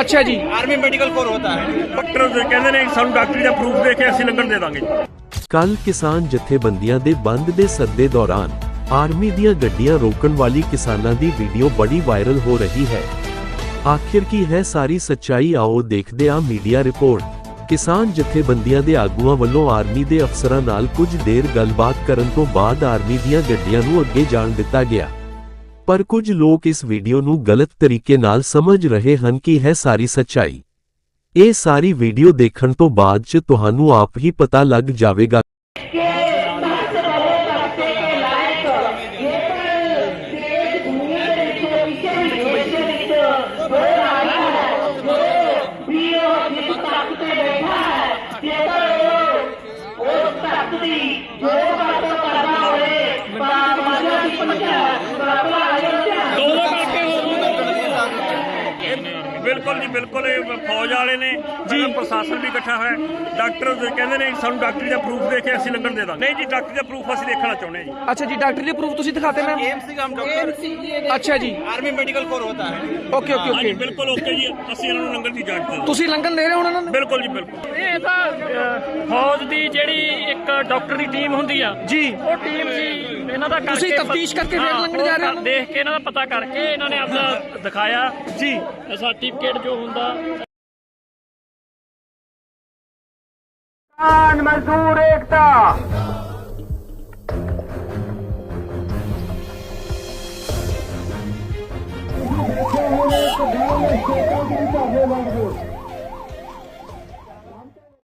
ਅੱਛਾ ਜੀ। Army medical core ਹੁੰਦਾ ਹੈ। ਡਾਕਟਰ ਜੋ ਕਹਿੰਦੇ ਨੇ ਸਾਨੂੰ ਡਾਕਟਰੀ ਦਾ ਪ੍ਰੂਫ ਦੇ ਕੇ ਅਸੀਂ ਲੰਗਣ ਦੇ ਦਾਂਗੇ। ਕੱਲ ਕਿਸਾਨ ਜਥੇਬੰਦੀਆਂ ਦੇ ਬੰਦ ਦੇ ਸੱਦੇ ਦੌਰਾਨ ਆਰਮੀ ਦੀਆਂ ਗੱਡੀਆਂ ਰੋਕਣ ਵਾਲੀ ਕਿਸਾਨਾਂ ਦੀ ਵੀਡੀਓ ਬੜੀ ਵਾਇਰਲ ਹੋ ਰਹੀ ਹੈ। ਆਖਿਰ ਕੀ ਹੈ ਸਾਰੀ ਸੱਚਾਈ? ਆਓ ਦੇਖਦੇ ਆ ਮੀਡੀਆ ਰਿਪੋਰਟ। ਕਿਸਾਨ ਜਥੇਬੰਦੀਆਂ ਦੇ ਆਗੂਆਂ ਵੱਲੋਂ ਆਰਮੀ ਦੇ ਅਫਸਰਾਂ ਨਾਲ ਕੁਝ ਦੇਰ ਗੱਲਬਾਤ ਕਰਨ ਤੋਂ ਬਾਅਦ ਆਰਮੀ ਦੀਆਂ ਗੱਡੀਆਂ ਨੂੰ ਅੱਗੇ ਜਾਣ ਦਿੱਤਾ ਗਿਆ। ਪਰ ਕੁਝ ਲੋਕ ਇਸ ਵੀਡੀਓ ਨੂੰ ਗਲਤ ਤਰੀਕੇ ਨਾਲ ਸਮਝ ਰਹੇ ਹਨ ਕਿ ਹੈ ਸਾਰੀ ਸੱਚਾਈ। ਇਹ ਸਾਰੀ ਵੀਡੀਓ ਦੇਖਣ ਤੋਂ ਬਾਅਦ ਚ ਤੁਹਾਨੂੰ ਆਪ ਹੀ ਪਤਾ ਲੱਗ ਜਾਵੇਗਾ। ਬਿਲਕੁਲ ਜੀ ਬਿਲਕੁਲ ਇਹ ਫੌਜ ਵਾਲੇ ਨੇ ਜੀ। ਪ੍ਰਸ਼ਾਸਨ ਵੀ ਇਕੱਠਾ ਹੋਇਆ। ਹੈ। ਡਾਕਟਰ ਕਹਿੰਦੇ ਨੇ ਸਾਨੂੰ ਡਾਕਟਰੀ ਦਾ ਪ੍ਰੂਫ ਦੇ ਕੇ ਅਸੀਂ ਲੰਘਣ ਦੇ ਦਾਂਗੇ। ਨਹੀਂ ਜੀ ਡਾਕਟਰੀ ਦਾ ਪ੍ਰੂਫ ਅਸੀਂ ਦੇਖਣਾ ਚਾਹੁੰਦੇ ਹਾਂ ਜੀ। अच्छा जी डॉक्टर जी प्रूफ तुसी दिखाते मैम एम्स से हम डॉक्टर अच्छा जी आर्मी मेडिकल कोर होता है ओके ओके ਹਾਂਜੀ ਬਿਲਕੁਲ ਓਕੇ ਜੀ। ਅਸੀਂ ਇਹਨਾਂ ਨੂੰ ਲੰਘਣ ਦੀ ਜਾਂਚ ਦੇ ਦਾਂਗੇ। तुसी लंगन दे रहे हो ना ਬਿਲਕੁਲ ਜੀ ਬਿਲਕੁਲ। ਇਹ ਤਾਂ ਫੌਜ ਦੀ ਜਿਹੜੀ ਇੱਕ ਡਾਕਟਰ ਦੀ ਟੀਮ ਹੁੰਦੀ ਆ ਜੀ। ਉਹ ਟੀਮ ਸੀ। ਇਹਨਾਂ ਦਾ ਕਰਕੇ ਤੁਸੀਂ ਤਫਤੀਸ਼ ਕਰਕੇ ਫਿਰ ਲੰਘਣ ਜਾ ਰਹੇ ਹੋ? ਦੇਖ ਕੇ ਇਹਨਾਂ ਦਾ ਪਤਾ ਕਰਕੇ ਇਹਨਾਂ ਨੇ ਆਪਦਾ ਦਿਖਾਇਆ। ਜੀ। ਸਰਟੀਫਿਕੇਟ ਜੋ ਹੁੰਦਾ। ਇੱਕ